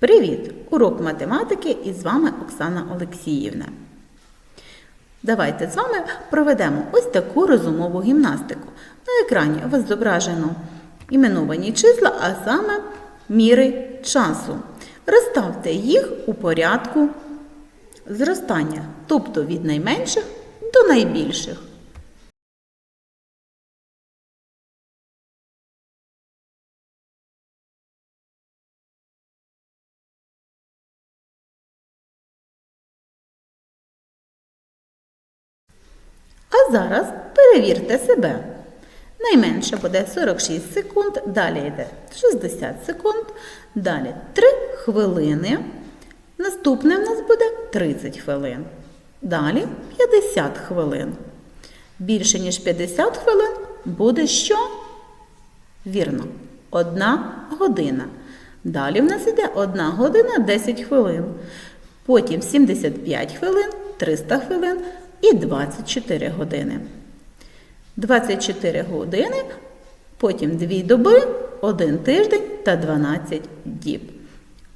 Привіт! Урок математики і з вами Оксана Олексіївна. Давайте з вами проведемо ось таку розумову гімнастику. На екрані у вас зображено іменовані числа, а саме міри часу. Розставте їх у порядку зростання, тобто від найменших до найбільших. А зараз перевірте себе. Найменше буде 46 секунд, далі йде 60 секунд, далі 3 хвилини. Наступне в нас буде 30 хвилин. Далі 50 хвилин. Більше, ніж 50 хвилин буде що? Вірно, 1 година. Далі в нас йде 1 година 10 хвилин. Потім 75 хвилин, 300 хвилин і 24 години. 24 години, потім 2 доби, 1 тиждень та 12 діб.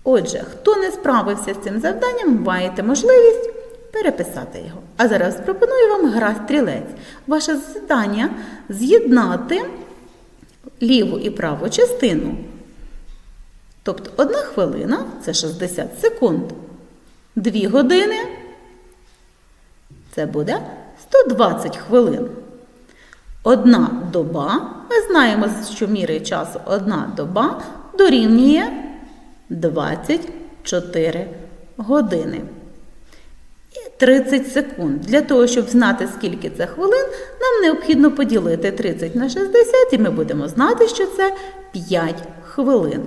Отже, хто не справився з цим завданням, маєте можливість переписати його. А зараз пропоную вам гра стрілець. Ваше завдання з'єднати ліву і праву частину. Тобто одна хвилина це 60 секунд. Дві години це буде 120 хвилин. Одна доба, ми знаємо, що міри часу одна доба дорівнює 24 години. І 30 секунд. Для того, щоб знати, скільки це хвилин, нам необхідно поділити 30 на 60, і ми будемо знати, що це 5 хвилин.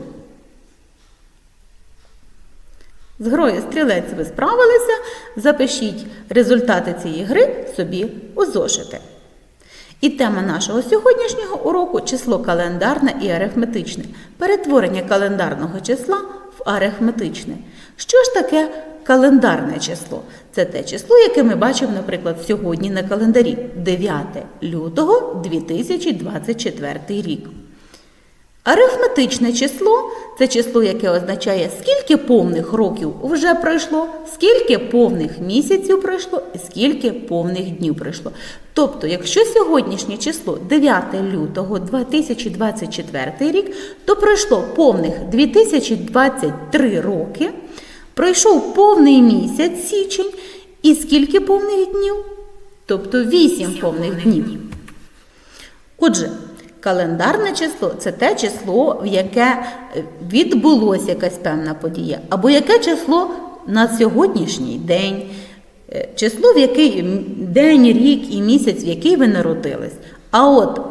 З грою стрілець ви справилися. Запишіть результати цієї гри собі у зошити. І тема нашого сьогоднішнього уроку число календарне і арифметичне. Перетворення календарного числа в арифметичне. Що ж таке календарне число? Це те число, яке ми бачимо, наприклад, сьогодні на календарі 9 лютого 2024 рік. Арифметичне число це число, яке означає, скільки повних років вже пройшло, скільки повних місяців пройшло і скільки повних днів пройшло. Тобто, якщо сьогоднішнє число 9 лютого 2024 рік, то пройшло повних 2023 роки, пройшов повний місяць січень і скільки повних днів? Тобто 8 повних днів. Отже, Календарне число це те число, в яке відбулося якась певна подія, або яке число на сьогоднішній день, е, число, в який день, рік і місяць, в який ви народились. А от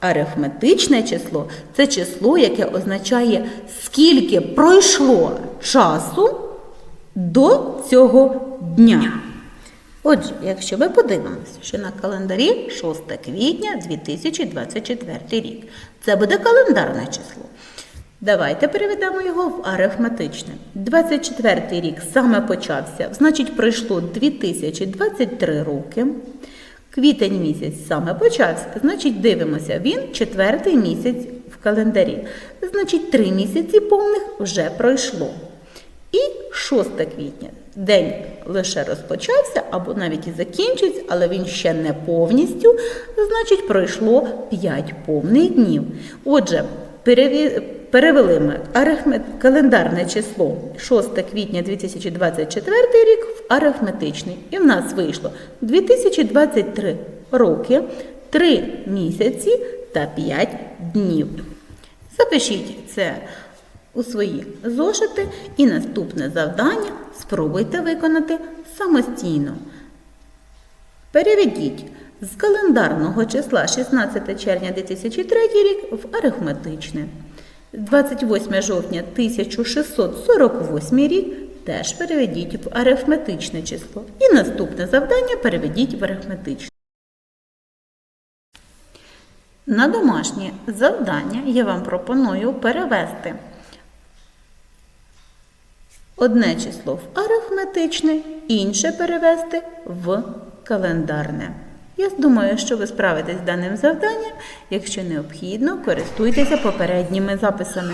арифметичне число це число, яке означає, скільки пройшло часу до цього дня. Отже, якщо ми подивимося, що на календарі 6 квітня 2024 рік, це буде календарне число. Давайте переведемо його в арифметичне. 24 рік саме почався, значить, пройшло 2023 роки. Квітень місяць саме почався, значить, дивимося, він четвертий місяць в календарі. Значить, три місяці повних вже пройшло. І 6 квітня. День лише розпочався або навіть і закінчиться, але він ще не повністю, значить, пройшло 5 повних днів. Отже, перевели ми календарне число 6 квітня 2024 рік в арифметичний. І в нас вийшло 2023 роки, 3 місяці та 5 днів. Запишіть це у свої зошити і наступне завдання спробуйте виконати самостійно. Переведіть з календарного числа 16 червня 2003 рік в арифметичне. 28 жовтня 1648 рік теж переведіть в арифметичне число. І наступне завдання переведіть в арифметичне. На домашнє завдання я вам пропоную перевести одне число в арифметичне, інше перевести в календарне. Я думаю, що ви справитесь з даним завданням. Якщо необхідно, користуйтеся попередніми записами.